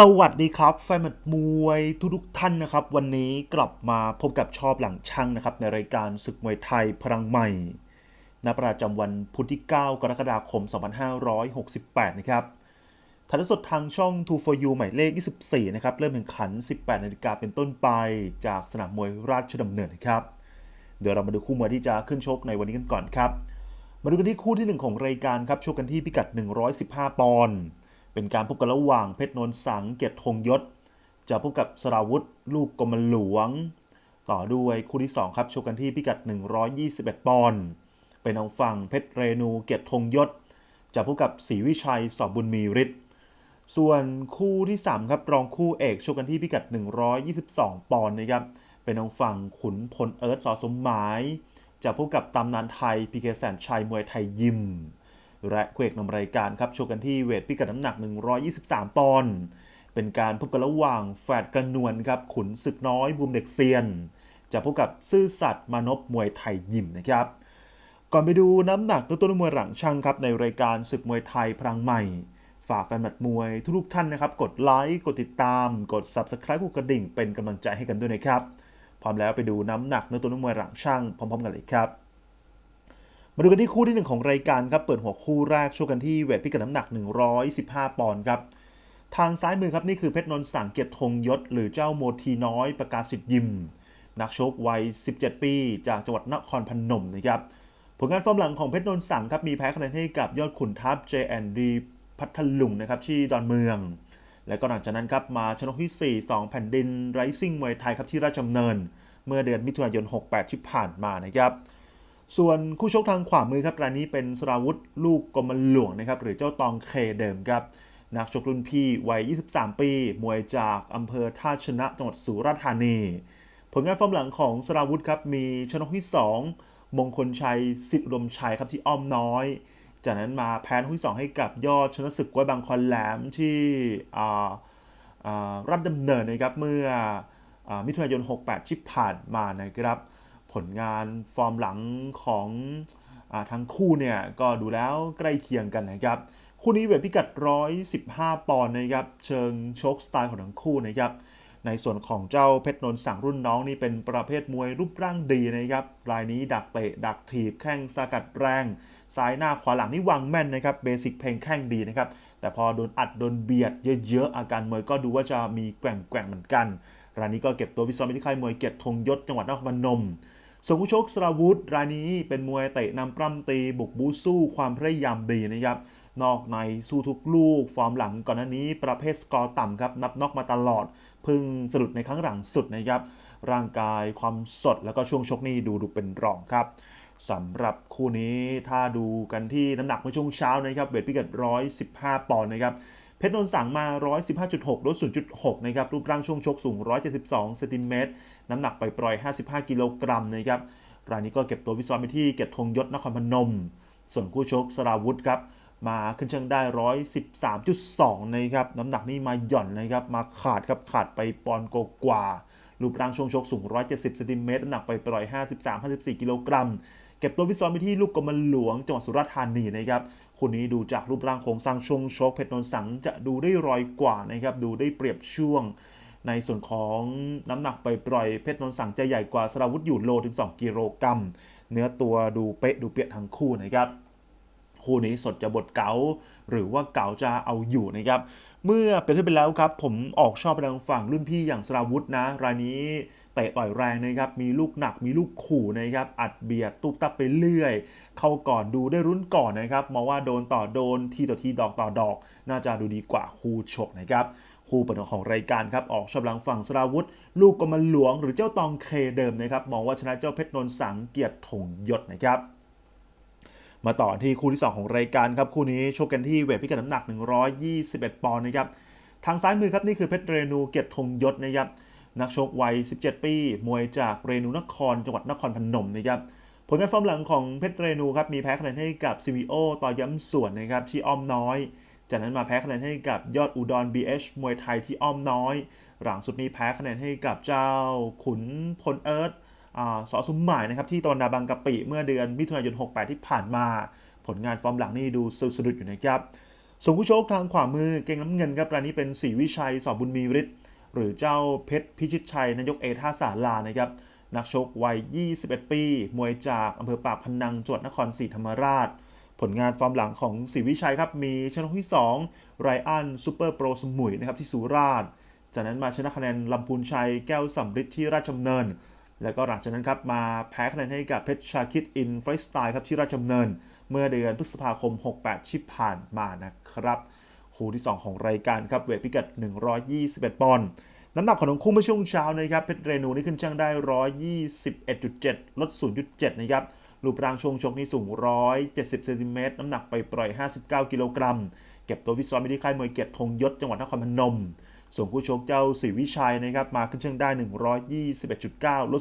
สวัสดีครับ แฟนมัดมวยทุกๆท่านนะครับ วันนี้กลับมาพบกับชอบหลังช่างนะครับ ในรายการศึกมวยไทยพลังใหม่ณประจำวันพุธที่ 9 กรกฎาคม 2568 นะครับถ่ายทอดสดทางช่อง2 for you หมายเลข 24 นะครับ เริ่มแข่งขัน 18 นาฬิกาเป็นต้นไปจากสนามมวยราชดำเนินนะครับ เดี๋ยวเรามาดูคู่มวยที่จะขึ้นชกในวันนี้กันก่อนครับ มาดูกันที่คู่ที่หนึ่งของรายการครับชกกันที่พิกัด 115 ปอนด์ เป็นการพบกันระหว่างเพชรนนท์สังเกียรติธงยศ จะพบกับสราวุธลูกกรมหลวง ต่อด้วยคู่ที่ 2 ครับชกกันที่พิกัด 121 ปอนด์เป็นทางฝั่งเพชรเรนูเกียรติธงยศ จะพบกับศรีวิชัยสอบบุญมีฤทธิ์ส่วนคู่ที่ 3 ครับรองคู่เอกชกกันที่พิกัด 122 ปอนด์นะครับเป็นทางฝั่งขุนพลเอิร์ธสอสมหมาย จะพบกับตำนานไทยพีเคแสนชัยมวยไทยยิม และคู่เอกนำรายการครับโชกกันที่เวทพิกัดน้ำหนัก 123 ปอนด์เป็นการพบกันระหว่างแฝดกระนวลครับขุนศึกน้อยบูมเด็กเซียน จะพบกับซื่อสัตย์มานพมวยไทยยิมนะครับ ก่อนไปดูน้ำหนักตัวต้นมวยหลังช่างครับในรายการศึกมวยไทยพลังใหม่ ฝากแฟนหมัดมวยทุกท่านนะครับ กดไลค์กดติดตาม กด Subscribe กดกระดิ่งเป็นกำลังใจให้กันด้วยนะครับ พร้อมแล้วไปดูน้ำหนักเนื้อตัวนักมวยหลังช่างพร้อม ๆ กันเลยครับ มาดูกันที่คู่ที่หนึ่งของรายการครับ เปิดหัวคู่แรกชกกันที่เวทพิกัดน้ำหนัก 115 ปอนด์ครับ ทางซ้ายมือครับนี่คือเพชรนนท์สังเกียรติธงยศ หรือเจ้าโมทีน้อยประกาศสิทธิ์ยิม นักชกวัย 17 ปี จากจังหวัดนครพนมนะครับ ผลงานฟอร์มหลังของเพชรนนท์สังครับมีแพ้คะแนนให้กับยอดขุนทัพ J&D พัทลุงนะครับที่ดอนเมือง และก็หลังจากนั้นครับมาชนกที่ 4 2 แผ่นดินไรซิ่งมวยไทยครับที่ราชดำเนิน เมื่อเดือนมิถุนายน 68 ที่ผ่านมานะครับ ส่วนคู่ชกทางขวามือครับรายนี้เป็นสราวุธลูกกรมหลวงนะครับหรือเจ้าตองเคเดิมครับนักชกรุ่นพี่วัย 23 ปี มวยจากอำเภอท่าชนะจังหวัดสุราษฎร์ธานี ผลงานฟอร์มหลังของสราวุธครับมีชนกที่ 2 มงคลชัยสิทธิอุดมชัยครับที่อ้อมน้อย จากนั้นมาแพ้นกที่ 2 ให้กับยอดชนะศึกกวยบางคอนแหลมที่รัฐดำเนินนะครับเมื่ออมิถุนายน 68 ที่ผ่านมานะครับ ผลงานฟอร์มหลังของอทั้งคู่เนี่ยก็ดูแล้วใกล้เคียงกันนะครับคู่นี้เวทพิกัด 115 ปอนด์นะครับเชิงชกสไตล์ของทั้งคู่นะครับในส่วนของเจ้าเพชรนนท์สั่งรุ่นน้องนี่เป็นประเภทมวยรูปร่างดีนะครับรายนี้ดักเตะดักถีบแข้งสกัดแรงซ้ายหน้าขวาหลังนี่วางแม่นนะครับเบสิกเพลงแข้งดีนะครับแต่พอโดนอัดโดนเบียดเยอะๆอาการมวยก็ดูว่าจะมีแกว่งๆเหมือนกันรายนี้ก็เก็บตัววิศวะที่ค่ายมวยเกียรติธงยศจังหวัดนครพนม ส่วนผู้ชกสราวุธรายนี้เป็นมวยเตะนำปล้ำตีบุกบูสู้ความพยายามดีนะครับนอกในสู้ทุกลูก ฟอร์มหลังก่อนหน้านี้ประเภทสกอร์ต่ำครับ นับนอกมาตลอดพึ่งสะดุดในครั้งหลังสุดนะครับ ร่างกายความสดแล้วก็ช่วงชกนี่ดูดูเป็นรองครับสำหรับคู่นี้ถ้าดูกันที่น้ำหนักเมื่อช่วงเช้านะครับเวทพิกัด 115 ปอนด์นะครับเพชรนนสั่งมา 115.6 ลด 0.6 นะครับ รูปร่างช่วงชกสูง 172 เซนติเมตร น้ำหนักไปปล่อย 55 กิโลกรัมนะครับรายนี้ก็เก็บตัววิศวะไปที่เกียรติธงยศนครพนม ส่วนคู่ชกสราวุธครับมาขึ้นเชิงได้ 113.2 นะครับน้ำหนักนี่มาหย่อนนะครับมาขาดครับขาดไปปอนด์กว่ารูปร่างช่วงชกสูง 170เซนติเมตรน้ำหนักไปปล่อย 53-54 กิโลกรัม เก็บตัววิศวะไปที่ลูกกรมหลวงจังหวัดสุราษฎร์ธานีนะครับคู่นี้ดูจากรูปร่างโครงสร้างช่วงชกเพชรนนสังจะดูได้รอยกว่านะครับดูได้เปรียบช่วง ในส่วนของน้ำหนักไปปล่อยเพชรนนสังจะใหญ่กว่าสราวุธอยู่โลถึง 2 กิโลกรัม เนื้อตัวดูเป๊ะดูเปียกทั้งคู่นะครับคู่นี้สดจะบทเกาหรือว่าเกาจะเอาอยู่นะครับ เมื่อเปรียบเทียบไปแล้วครับ ผมออกชอบไปทางฝั่งรุ่นพี่อย่างสราวุธนะ รายนี้เตะต่อยแรงนะครับ มีลูกหนักมีลูกขู่นะครับ อัดเบียดตุบตับไปเรื่อย เข้าก่อนดูได้รุ้นก่อนนะครับมองว่าโดนต่อโดนทีต่อทีดอกต่อดอก น่าจะดูดีกว่าคู่ชกนะครับ คู่เปิดของรายการครับออกชอบหลังฝั่งสราวุธ ลูกกรมหลวงหรือเจ้าตองเคเดิมนะครับมองว่าชนะเจ้าเพชรนนสังเกียรติธงยศนะครับมาต่อที่คู่ที่ 2 ของรายการครับคู่นี้ชกกันที่เวทพิกัดน้ำหนัก 121 ปอนด์นะครับทางซ้ายมือครับนี่คือเพชรเรนูเกียรติธงยศนะครับนักชกวัย 17 ปี มวยจากเรนูนคร จังหวัดนครพนมนะครับผลงานฟอร์มหลังของเพชรเรนูครับมีแพ้คะแนนให้กับซีวีโอต่อย้ำส่วนนะครับที่อ้อมน้อย จากนั้นมาแพ้คะแนนให้กับยอดอุดร BH มวยไทยที่อ้อมน้อย หลังสุดนี้แพ้คะแนนให้กับเจ้าขุนพลเอิร์ธสอสุมหมายนะครับที่ตอนนาบางกะปิเมื่อเดือนมิถุนายน 68 ที่ผ่านมา ผลงานฟอร์มหลังนี่ดูสะดุดอยู่นะครับส่วนคู่ชกทางขวามือเก่งน้ำเงินครับรายนี้เป็นศรีวิชัยสอบบุญมีฤทธิ์หรือเจ้าเพชรพิชิตชัยนายกเอท่าสาลานะครับนักชกวัย 21 ปี มวยจากอำเภอปากพนังจังหวัดนครศรีธรรมราช ผลงานฟอร์มหลังของศรีวิชัยครับ มีชนะที่2ไรอันซูเปอร์โปรสมุยนะครับที่สุราษฎร์จากนั้นมาชนะคะแนนลำพูนชัยแก้วสำริดที่ราชดำเนิน แล้วก็หลังจากนั้นครับมาแพ้คะแนนให้กับเพชรชาคิดอินฟรีสไตล์ครับที่ราชดำเนิน เมื่อเดือนพฤษภาคม 68 ที่ผ่านมานะครับคู่ที่ 2 ของรายการครับเวทพิกัด 121 ปอนด์น้ำหนักของทั้งคู่เมื่อช่วงเช้านะครับเพชรเรนูนี่ขึ้นช่างได้ 121.7 ลด 0.7 นะครับ รูปร่างช่วงชกนี่สูง 170เซนติเมตรน้ำหนักไปปล่อย 59 กิโลกรัม เก็บตัววิศวะมิที่ค่ายมวยเกียรติธงยศจังหวัดนครพนม ส่วนคู่ชกเจ้าศรีวิชัยนะครับมาขึ้นช่างได้ 121.9 ลด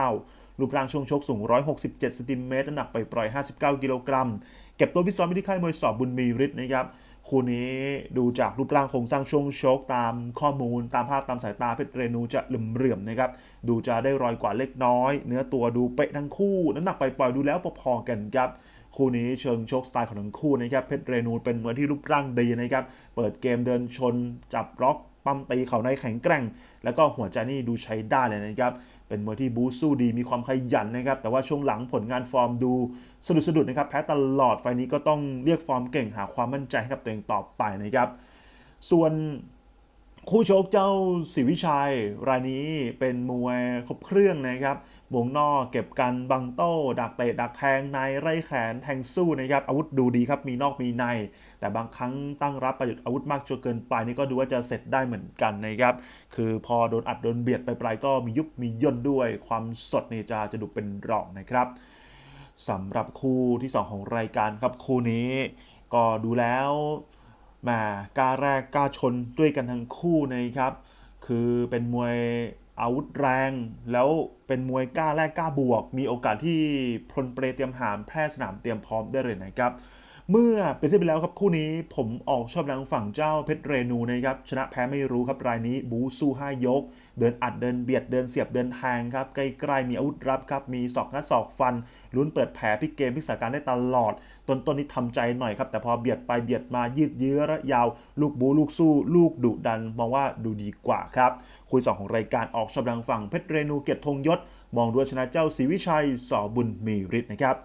0.9 รูปร่างช่วงชกสูง 167เซนติเมตรน้ำหนักไปปล่อย 59 กิโลกรัม เก็บตัววิศวะมิที่ค่ายมวยสอบบุญมีฤทธิ์นะครับคู่นี้ดูจากรูปร่างโครงสร้างช่วงชกตามข้อมูล ตามภาพตามสายตาเพชรเรนูจะเหลื่อมๆนะครับ ดูจะได้รอยกว่าเล็กน้อย เนื้อตัวดูเป๊ะทั้งคู่ น้ำหนักไปปล่อยดูแล้วพอๆกันครับคู่นี้เชิงชกสไตล์ของทั้งคู่นะครับเพชรเรนูเป็นมวยที่รูปร่างดีนะครับเปิดเกมเดินชน จับล็อกปั้มตีเข่าในแข็งแกร่ง แล้วก็หัวใจนี่ดูใช้ได้เลยนะครับเป็นมวยที่บูสู้ดีมีความขยันนะครับแต่ว่าช่วงหลังผลงานฟอร์มดูสะดุดสะดุดนะครับแพ้ตลอดไฟนี้ก็ต้องเรียกฟอร์มเก่งหาความมั่นใจให้กับตัวเองต่อไปนะครับส่วน คู่ชกเจ้าศิวิชัย รายนี้เป็นมวยครบเครื่องนะครับวงนอกเก็บกันบังโต้ดักเตะดักแทงในไร่แขนแทงสู้นะครับอาวุธดูดีครับมีนอกมีใน แต่บางครั้งตั้งรับประโยชน์อาวุธมากจนเกินไปนี่ก็ดูว่าจะเสร็จได้เหมือนกันนะครับคือพอโดนอัดโดนเบียดไปปลายก็มียุบมีย่นด้วย ความสดนี่จะจะดูเป็นรองนะครับสำหรับคู่ที่ 2 ของรายการครับคู่นี้ ก็ดูแล้ว มากล้าแรกกล้าชนด้วยกันทั้งคู่นะครับ คือเป็นมวยอาวุธแรง แล้วเป็นมวยกล้าแรกกล้าบวก มีโอกาสที่พลเปรเตรียมหามแพร่สนามเตรียมพร้อมได้เลยนะครับ เมื่อเป็นที่ไปแล้วครับคู่นี้ผมออกชอบแรงฝั่งเจ้าเพชรเรนูนะครับชนะแพ้ไม่รู้ครับรายนี้บูสู้5ยก เดินอัดเดินเบียดเดินเสียบเดินแทงครับใกล้ๆมีอาวุธรับครับมีศอกงัดศอกฟันลุ้นเปิดแผลพลิกเกมพลิกสถานการณ์ได้ตลอดต้นๆนนี้ทำใจหน่อยครับ แต่พอเบียดไปเบียดมายืดเยื้อระยาว ลูกบูลูกสู้ ลูกดุดัน มองว่าดูดีกว่าครับ คุยสองของรายการออกชอบแรงฝั่งเพชรเรนูเกียรติธงยศ มองด้วยชนะเจ้าศรีวิชัยสอบุญมีฤทธิ์นะครับ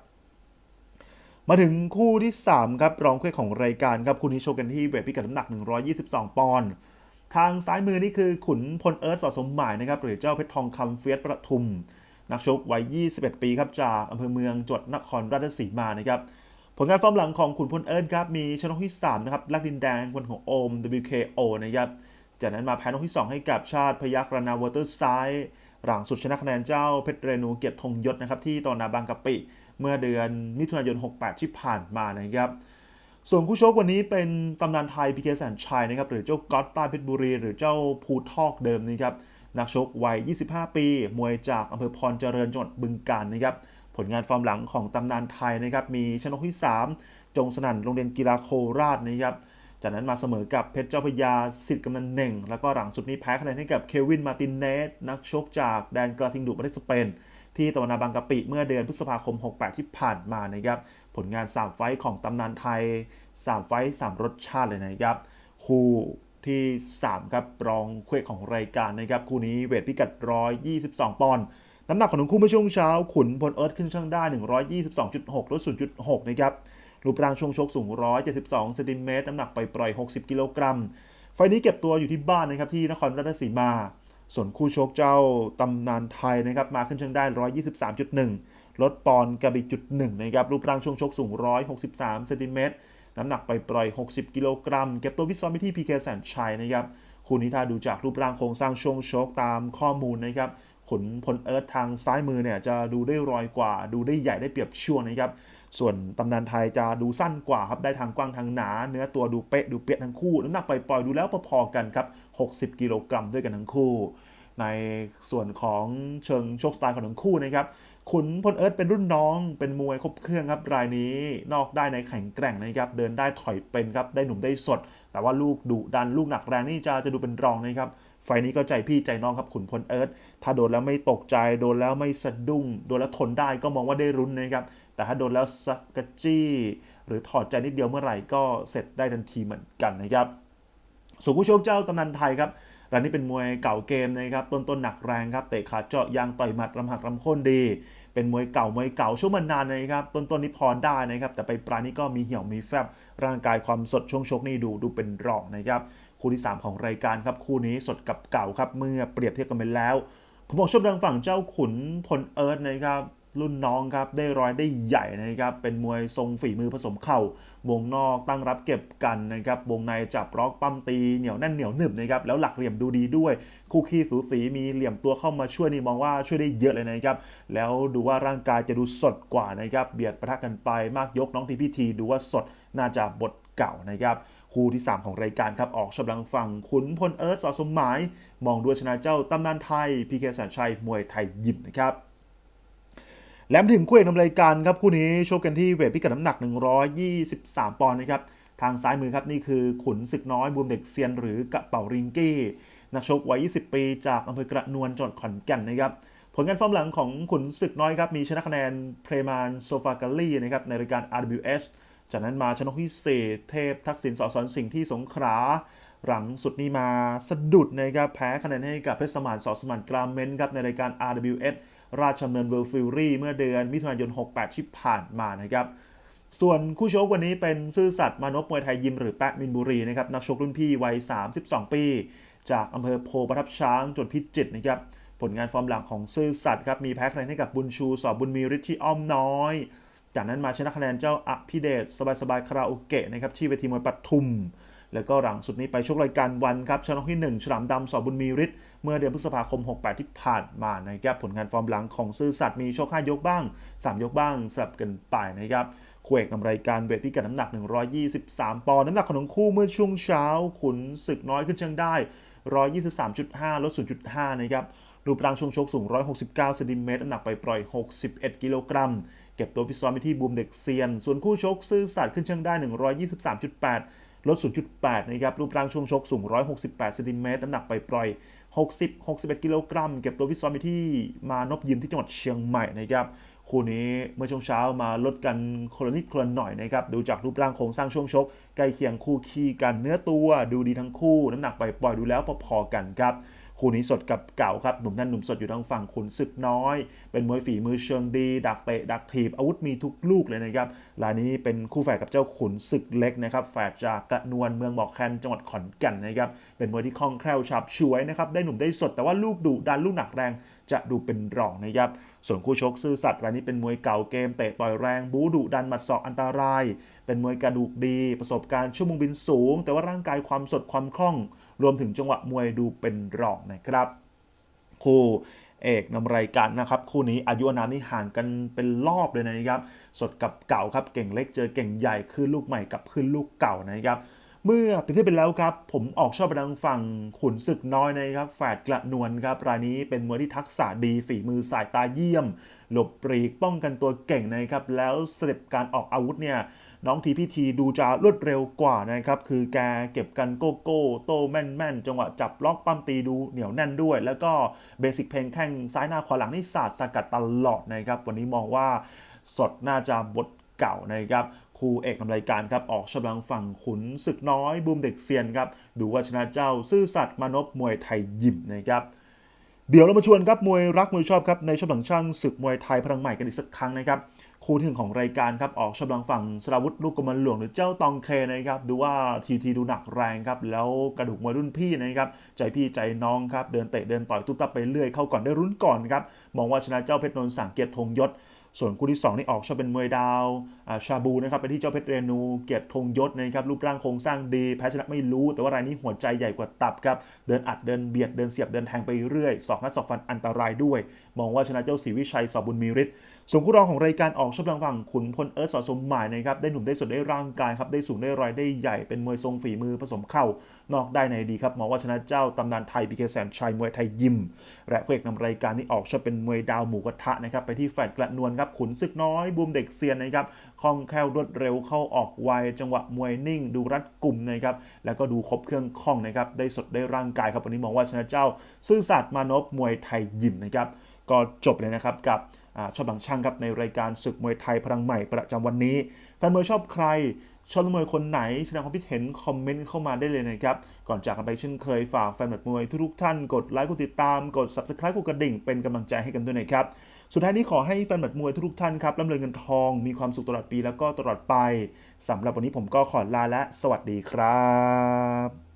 มาถึงคู่ที่ 3 ครับ รองคู่ของรายการครับ คู่นี้โชว์กันที่เวทพิกัดน้ำหนัก 122 ปอนด์ทางซ้ายมือนี่คือขุนพลเอิร์ธสอสมหมายนะครับหรือเจ้าเพชรทองคำเฟียสประทุม นักชกวัย 21 ปีครับจากอำเภอเมืองจังหวัดนครราชสีมานะครับผลงานฟอร์มหลังของขุนพลเอิร์ธครับมีชนะที่ 3 นะครับลักดินแดงคนของโอม WKO นะครับจากนั้นมาแพ้นกที่ 2 ให้กับชาติพยักรนาวอเตอร์ซ้าย หลังสุดชนะคะแนนเจ้าเพชรเรนูเกียรติธงยศนะครับที่ตอนนาบางกะปิเมื่อเดือนมิถุนายน 68 ที่ผ่านมานะครับส่วนคู่ชกวันนี้เป็นตำนานไทยพีเคแสนชัยนะครับหรือเจ้าก๊อตต้าเพชรบุรี หรือเจ้าภูทอกเดิมนะครับนักชกวัย 25 ปี มวยจากอำเภอพรเจริญจังหวัดบึงกาฬนะครับผลงานฟอร์มหลังของตำนานไทยนะครับมีชนกที่ 3 จงสนั่นโรงเรียนกีฬาโคราชนะครับ จากนั้นมาเสมอกับเพชรเจ้าพยาสิทธิ์กำนันเน่ง แล้วก็หลังสุดนี้แพ้คะแนนให้กับเควินมาตินเนสนักชกจากแดนกระทิงดุประเทศสเปน ที่ตะวันนาบางกะปิเมื่อเดือนพฤษภาคม 68 ที่ผ่านมานะครับผลงาน 3 ไฟของตำนานไทย 3 ไฟ3รสชาติเลยนะครับคู่ที่ 3 ครับรองเควกของรายการนะครับคู่นี้เวทพิกัด 122 ปอนด์น้ำหนักของทั้งคู่เมื่อช่วงเช้า ขุนพลเอิร์ธขึ้นช่างได้ 122.6ลด0.6 นะครับ รูปร่างช่วงชกสูง 172เซนติเมตรน้ำหนักไปปล่อย 60 กิโลกรัม ไฟนี้เก็บตัวอยู่ที่บ้านนะครับที่นครราชสีมา ส่วนคู่ชกเจ้าตำนานไทยนะครับมาขึ้นเชิงได้ 123.1 ลดปอนกระบิจุดหนึ่งนะครับรูปร่างช่วงชกสูง 163เซนติเมตรน้ำหนักไปปล่อย 60 กิโลกรัม เก็บตัววิศวะมิที่พีเคแสนชัยนะครับคู่นี้ถ้าดูจากรูปร่างโครงสร้างช่วงชกตามข้อมูลนะครับขุนพลเอิร์ธทางซ้ายมือเนี่ยจะดูได้รอยกว่า ดูได้ใหญ่ได้เปรียบช่วงนะครับ ส่วนตำนานไทยจะดูสั้นกว่าครับ ได้ทางกว้างทางหนา เนื้อตัวดูเป๊ะดูเปียกทั้งคู่ น้ำหนักปล่อยๆดูแล้วพอๆกันครับ 60 กิโลกรัมด้วยกันทั้งคู่ ในส่วนของเชิงโชคสไตล์ของทั้งคู่นะครับ ขุนพลเอิร์ธเป็นรุ่นน้อง เป็นมวยครบเครื่องครับ รายนี้นอกได้ในแข็งแกร่งนะครับ เดินได้ถอยเป็นครับ ได้หนุ่มได้สด แต่ว่าลูกดุดันลูกหนักแรงนี่จะจะดูเป็นรองนะครับไฟนี้ก็ใจพี่ใจน้องครับขุนพลเอิร์ธถ้าโดนแล้วไม่ตกใจ โดนแล้วไม่สะดุ้ง โดนแล้วทนได้ก็มองว่าได้รุ้นนะครับ แต่ถ้าโดนแล้วสักกะจี้หรือถอดใจนิดเดียวเมื่อไหร่ก็เสร็จได้ทันทีเหมือนกันนะครับส่วนผู้ชกเจ้าตำนานไทยครับรายนี้เป็นมวยเก่าเกมนะครับต้นต้นหนักแรงครับเตะขาเจาะยางต่อยหมัดรำหักรำโค่นดี เป็นมวยเก่ามวยเก่าช่วงมานานนะครับต้นต้นนี้พอได้นะครับแต่ไปปลายนี้ก็มีเหี่ยวมีแฟบร่างกายความสดช่วงชกนี่ดูดูเป็นรองนะครับคู่ที่ 3 ของรายการครับคู่นี้สดกับเก่าครับเมื่อเปรียบเทียบกันไปแล้ว ผมบอกชอบทางฝั่งเจ้าขุนพลเอิร์ธนะครับ รุ่นน้องครับได้ร้อยได้ใหญ่นะครับเป็นมวยทรงฝีมือผสมเข่าวงนอกตั้งรับเก็บกันนะครับวงในจับล็อกปั้มตีเหนียวแน่นเหนียวหนึบนะครับแล้วหลักเหลี่ยมดูดีด้วย คู่ขี้สูสีมีเหลี่ยมตัวเข้ามาช่วยนี่มองว่าช่วยได้เยอะเลยนะครับแล้วดูว่าร่างกายจะดูสดกว่านะครับเบียดประทะกันไปมากยกน้องทีพีทีดูว่าสดน่าจะบทเก่านะครับคู่ที่ 3 ของรายการครับ ออกชำลังฝั่งขุนพลเอิร์ธสอสมหมาย มองด้วยชนะเจ้าตำนานไทยพีเคแสนชัยมวยไทยยิมนะครับ และมถึงคู่เอกนำรายการครับคู่นี้โชว์กันที่เวทพิกัดน้ำหนัก 123 ปอนด์นะครับทางซ้ายมือครับนี่คือขุนศึกน้อยบูมเด็กเซียนหรือกระเป๋าริงกี้นักชกวัย 20 ปีจากอำเภอกระนวนจังหวัดขอนแก่นนะครับผลงานฟอร์มหลังของขุนศึกน้อยครับมีชนะคะแนนเพรมานโซฟากาลี่นะครับในรายการ RWS จากนั้นมาชนะพิเศษเทพทักษิณสอสอนสิ่งที่สงขลาหลังสุดนี้มาสะดุดนะครับแพ้คะแนนให้กับเพชรสมานสอสมานกรามเมนครับในรายการ RWS ราชดำเนินเวิลด์ฟิลลี่เมื่อเดือนมิถุนายน 68 ที่ผ่านมานะครับส่วนคู่ชกวันนี้เป็นซื่อสัตย์มานพมวยไทยยิมหรือแปะมินบุรีนะครับนักชกรุ่นพี่วัย 32 ปี จากอำเภอโพประทับช้างจนพิจิตรนะครับผลงานฟอร์มหลังของซื่อสัตย์ครับมีแพ้คะแนนให้กับบุญชูสอบบุญมีฤทธิ์ที่อ้อมน้อย จากนั้นมาชนะคะแนนเจ้าอภิเดชสบายๆคาราโอเกะนะครับที่เวทีมวยปทุม แล้วก็หลังสุดนี้ไปชกรายการวันครับชนะที่ 1 ฉลามดำสอบบุญมีฤทธิ์เมื่อเดือนพฤษภาคม 68 ที่ผ่านมานะครับผลงานฟอร์มหลังของซื่อสัตย์มีโชค5ยกบ้าง 3 ยกบ้างสลับกันไปนะครับคู่เอกนำรายการเวทพิกัดน้ำหนัก 123 ปอนด์น้ำหนักของทั้งคู่เมื่อช่วงเช้า ขุนศึกน้อยขึ้นเชิงได้ 123.5 ลด 0.5 นะครับรูปร่างช่วงชกสูง 169เซนติเมตรน้ำหนักไปปล่อย 61 กิโลกรัม เก็บตัวฟิซ้อมไปที่บูมเด็กเซียน ส่วนคู่ชกซื่อสัตย์ขึ้นเชิงได้ 123.8 ลด 0.8 นะครับรูปร่างช่วงชกสูง 168เซนติเมตรน้ำหนักไปปล่อย60 61 กิโลกรัม เก็บตัวฟิตซ้อมไปที่มานบยิมที่จังหวัดเชียงใหม่นะครับคู่นี้เมื่อช่วงเช้ามาลดกันคนละนิดคนละหน่อยนะครับดูจากรูปร่างโครงสร้างช่วงชกใกล้เคียงคู่ขี้กันเนื้อตัว ดูดีทั้งคู่ น้ำหนักไปปล่อยดูแล้วพอๆกันครับ คู่นี้สดกับเก่าครับหนุ่มนั่นหนุ่มสดอยู่ทางฝั่งขุนศึกน้อย เป็นมวยฝีมือเชิงดี ดักเตะดักถีบอาวุธมีทุกลูกเลยนะครับรายนี้เป็นคู่แฝดกับเจ้าขุนศึกเล็กนะครับแฝดจากกระนวลเมืองบอกแคนจังหวัดขอนแก่นนะครับเป็นมวยที่คล่องแคล่วฉับฉวยนะครับได้หนุ่มได้สดแต่ว่าลูกดุดันลูกหนักแรงจะดูเป็นรองนะครับ ส่วนคู่ชกซื่อสัตย์รายนี้เป็นมวยเก่าเกมเตะต่อยแรง บูดุดันหมัดศอกอันตราย เป็นมวยกระดูกดี ประสบการณ์ชั่วโมงบินสูง แต่ว่าร่างกายความสดความคล่อง รวมถึงจังหวะมวยดูเป็นรองนะครับ คู่เอกนำรายการนะครับ คู่นี้อายุอนามนี่ห่างกันเป็นรอบเลยนะครับ สดกับเก่าครับเก่งเล็กเจอเก่งใหญ่ขึ้นลูกใหม่กับขึ้นลูกเก่านะครับ เมื่อเปรียบเทียบไปแล้วครับ ผมออกชอบไปทางฝั่งขุนศึกน้อยนะครับแฝดกระนวลครับรายนี้เป็นมวยที่ทักษะดีฝีมือสายตาเยี่ยม หลบปรีกป้องกันตัวเก่งนะครับ แล้วสเต็ปการออกอาวุธเนี่ย น้องทีพีทีดูจะรวดเร็วกว่านะครับ คือแกเก็บกันโกโก้โตแม่นแม่นจังหวะจับล็อกปั้มตีดูเหนียวแน่นด้วย แล้วก็เบสิกเพลงแข้งซ้ายหน้าขวาหลังนี่ศาสตร์สกัดตลอดนะครับ วันนี้มองว่าสดน่าจะบทเก่านะครับครูเอกนำรายการครับออกชำลังฝั่งขุนศึกน้อยบูมเด็กเซียนครับดูว่าชนะเจ้าซื่อสัตย์มานพมวยไทยยิมนะครับเดี๋ยวเรามาชวนครับมวยรักมวยชอบครับในชมหลังช่างศึกมวยไทยพลังใหม่กันอีกสักครั้งนะครับ คู่ที่หนึ่งของรายการครับออกชมหลังฝั่งสราวุธลูกกมันหลวงหรือเจ้าตองเคนะครับดูว่าทีทีดูหนักแรงครับแล้วกระดูกมวยรุ่นพี่นะครับใจพี่ใจน้องครับเดินเตะเดินต่อยตุ๊บตับไปเรื่อยเข้าก่อนได้รุ้นก่อนครับมองว่าชนะเจ้าเพชรนนท์สังเกตธงยศส่วนคู่ที่ 2 นี่ออกชอบเป็นมวยดาวาชาบูนะครับไปที่เจ้าเพชรเรนู เกียรติธงยศนะครับรูปร่างโครงสร้างดีแพ้ชนะไม่รู้ แต่ว่ารายนี้หัวใจใหญ่กว่าตับครับ เดินอัดเดินเบียดเดินเสียบเดินแทงไปเรื่อยสอกนัดสอกฟันอันตรายด้วย มองว่าชนะเจ้าศรีวิชัยสอบบุญมีฤทธิ์ส่วนคู่รองของรายการออกชอบทางฝั่งขุนพลเอิร์ธสอสมหมายนะครับได้หนุ่มได้สดได้ร่างกายครับได้สูงได้รอยได้ใหญ่เป็นมวยทรงฝีมือผสมเข่านอกได้ในดีครับหมอว่าชนะเจ้าตำนานไทยพีเคแสนชัยมวยไทยยิมและคู่อกนำรายการนี้ออกชอบเป็นมวยดาวหมูกระทะนะครับไปที่แฟดกระนวลครับขุนศึกน้อยบูมเด็กเซียนนะครับคล่องแคล่วรวดเร็วเข้าออกไวจังหวะมวยนิ่ง ดูรัดกลุ่มนะครับแล้วก็ดูครบเครื่องคล่องนะครับได้สดได้ร่างกายครับวันนี้มองว่าชนะเจ้า ซื่อสัตย์มานพมวยไทยยิมนะครับก็จบเลยนะครับกับ ชอบหลังช่างครับในรายการศึกมวยไทยพลังใหม่ประจำวันนี้ แฟนมวยชอบใคร ชอบมวยคนไหนแสดงความคิดเห็นคอมเมนต์เข้ามาได้เลยนะครับ ก่อนจากกันไปเช่นเคยฝากแฟนมัดมวยทุกท่านกดไลค์กดติดตามกด subscribe กดกระดิ่งเป็นกำลังใจให้กันด้วยนะครับสุดท้ายนี้ขอให้แฟนมัดมวยทุกท่านครับร่ำรวยเงินทอง มีความสุขตลอดปีแล้วก็ตลอดไปสำหรับวันนี้ผมก็ขอลาและสวัสดีครับ